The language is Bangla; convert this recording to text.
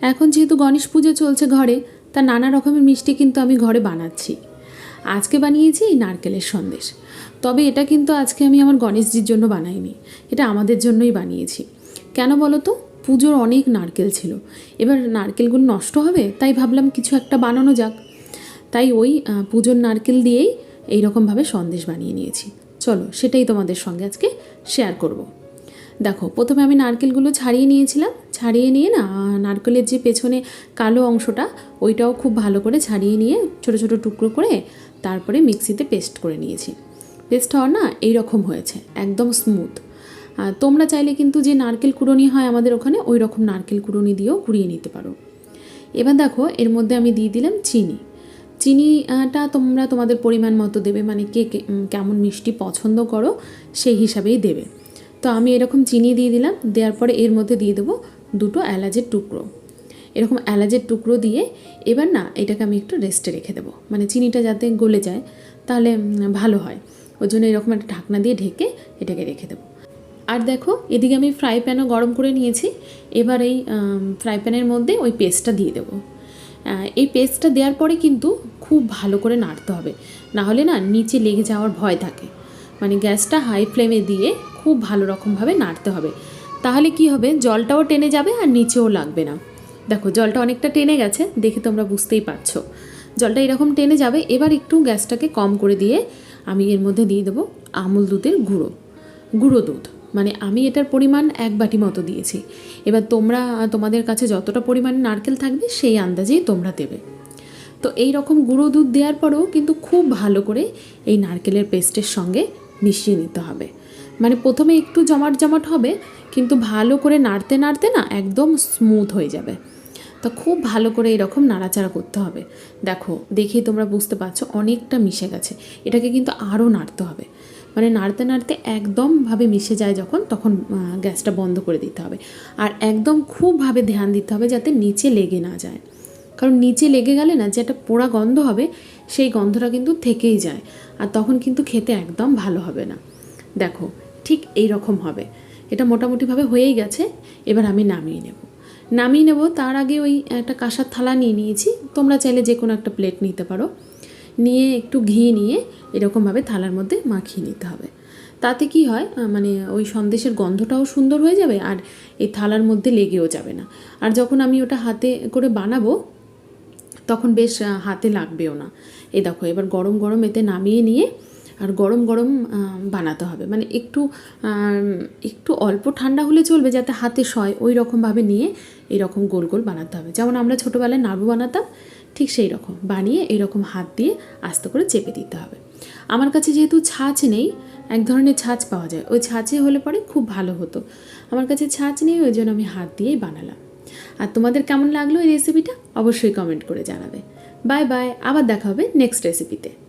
এখন যেহেতু গণেশ পুজো চলছে ঘরে, তা নানা রকমের মিষ্টি কিন্তু আমি ঘরে বানাচ্ছি। আজকে বানিয়েছি নারকেলের সন্দেশ। তবে এটা কিন্তু আজকে আমি আমার গণেশজির জন্য বানাইনি। এটা আমাদের জন্যই বানিয়েছি। কেন বলো তো পুজোর অনেক নারকেল ছিল। এবার নারকেলগুলো নষ্ট হবে, তাই ভাবলাম কিছু একটা বানানো যাক। তাই ওই পুজোর নারকেল দিয়েই এইরকমভাবে সন্দেশ বানিয়ে নিয়েছি। চলো, সেটাই তোমাদের সঙ্গে আজকে শেয়ার করব। দেখো, প্রথমে আমি নারকেলগুলো ছাড়িয়ে নিয়েছিলাম। ছাড়িয়ে নিয়ে না, নারকেলের যে পেছনে কালো অংশটা, ওইটাও খুব ভালো করে ছাড়িয়ে নিয়ে ছোট ছোট টুকরো করে তারপরে মিক্সিতে পেস্ট করে নিয়েছি। পেস্ট হওয়ার না এইরকম হয়েছে, একদম স্মুথ তোমরা চাইলে কিন্তু যে নারকেল কুড়োনি হয় আমাদের ওখানে ওই রকম নারকেল কুড়োনি দিয়েও কুড়িয়ে নিতে পারো। এবার দেখো, এর মধ্যে আমি দিয়ে দিলাম চিনি। চিনিটা তোমরা তোমাদের পরিমাণ মতো দেবে মানে কে- কেমন মিষ্টি পছন্দ করো, সেই হিসাবেই দেবে। তো আমি এরকম চিনি দিয়ে দিলাম, দেওয়ার পরে এর মধ্যে দিয়ে দেবো দুটো এলাচের টুকরো। এরকম এলাচের টুকরো দিয়ে এবার না এটাকে আমি একটু রেস্টে রেখে দেবো। মানে চিনিটা যাতে গলে যায়, তাহলে ভালো হয়। ওই জন্য এরকম একটা ঢাকনা দিয়ে ঢেকে এটাকে রেখে দেবো। আর দেখো, এদিকে আমি ফ্রাই প্যানও গরম করে নিয়েছি। এবার এই ফ্রাই প্যানের মধ্যে ওই পেস্টটা দিয়ে দেবো। এই পেস্টটা দেওয়ার পরে কিন্তু খুব ভালো করে নাড়তে হবে। না হলে না নিচে লেগে যাওয়ার ভয় থাকে। মানে গ্যাসটা হাই ফ্লেমে দিয়ে খুব ভালো রকমভাবে নাড়তে হবে। তাহলে কি হবে? জলটাও টেনে যাবে আর নিচেও লাগবে না। দেখো, জলটা অনেকটা টেনে গেছে, দেখে তোমরা বুঝতেই পারছ। জলটা এরকম টেনে যাবে, এবার একটু গ্যাসটাকে কম করে দিয়ে আমি এর মধ্যে দিয়ে দেবো আমুল দুধের গুঁড়ো। গুঁড়ো দুধ মানে আমি এটার পরিমাণ এক বাটি মতো দিয়েছি। এবার তোমরা, তোমাদের কাছে যতটা পরিমাণে নারকেল থাকবে, সেই আন্দাজেই তোমরা দেবে। তো এই রকম গুঁড়ো দুধ দেওয়ার পরেও কিন্তু খুব ভালো করে এই নারকেলের পেস্টের সঙ্গে মিশিয়ে নিতে হবে। মানে প্রথমে একটু জমাট জমাট হবে, কিন্তু ভালো করে নাড়তে নাড়তে না একদম স্মুথ হয়ে যাবে। তা খুব ভালো করে এরকম নাড়াচাড়া করতে হবে। দেখো, দেখেই তোমরা বুঝতে পারছ অনেকটা মিশে গেছে। এটাকে কিন্তু আরও নাড়তে হবে। মানে নাড়তে নাড়তে একদমভাবে মিশে যায় যখন, তখন গ্যাসটা বন্ধ করে দিতে হবে। আর একদম খুবভাবে ধ্যান দিতে হবে যাতে নিচে লেগে না যায়। কারণ নিচে লেগে গেলে না যে একটা পোড়া গন্ধ হবে, সেই গন্ধটা কিন্তু থেকেই যায়। আর তখন কিন্তু খেতে একদম ভালো হবে না। দেখো, ঠিক এই রকম হবে। এটা মোটামুটিভাবে হয়েই গেছে, এবার আমি নামিয়ে নেব। নামিয়ে নেব, তার আগে ওই একটা কাঁসার থালা নিয়ে নিয়েছি। তোমরা চাইলে যে কোনো একটা প্লেট নিতে পারো। নিয়ে একটু ঘি নিয়ে এরকমভাবে থালার মধ্যে মাখিয়ে নিতে হবে। তাতে কি হয় মানে ওই সন্দেশের গন্ধটাও সুন্দর হয়ে যাবে আর এই থালার মধ্যে লেগেও যাবে না। আর যখন আমি ওটা হাতে করে বানাবো তখন বেশ হাতে লাগবেও না। এই দেখো, এবার গরম গরম এতে নামিয়ে নিয়ে আর গরম গরম বানাতে হবে। মানে একটু একটু অল্প ঠান্ডা হলে চলবে যাতে হাতে সয়। ওই রকমভাবে নিয়ে এরকম গোল গোল বানাতে হবে। যেমন আমরা ছোটোবেলায় নাড়ু বানাতাম, ঠিক সেই রকম। বানিয়ে এরকম হাত দিয়ে আস্তে করে চেপে দিতে হবে। আমার কাছে যেহেতু ছাঁচ নেই, এক ধরনের ছাঁচ পাওয়া যায়। ওই ছাঁচে হলে পরে খুব ভালো হতো। আমার কাছে ছাঁচ নেই, ওই জন্য আমি হাত দিয়েই বানালাম। আর তোমাদের কেমন লাগল এই রেসিপিটা অবশ্যই কমেন্ট করে জানাবে। বাই বাই আবার দেখা হবে নেক্সট রেসিপিতে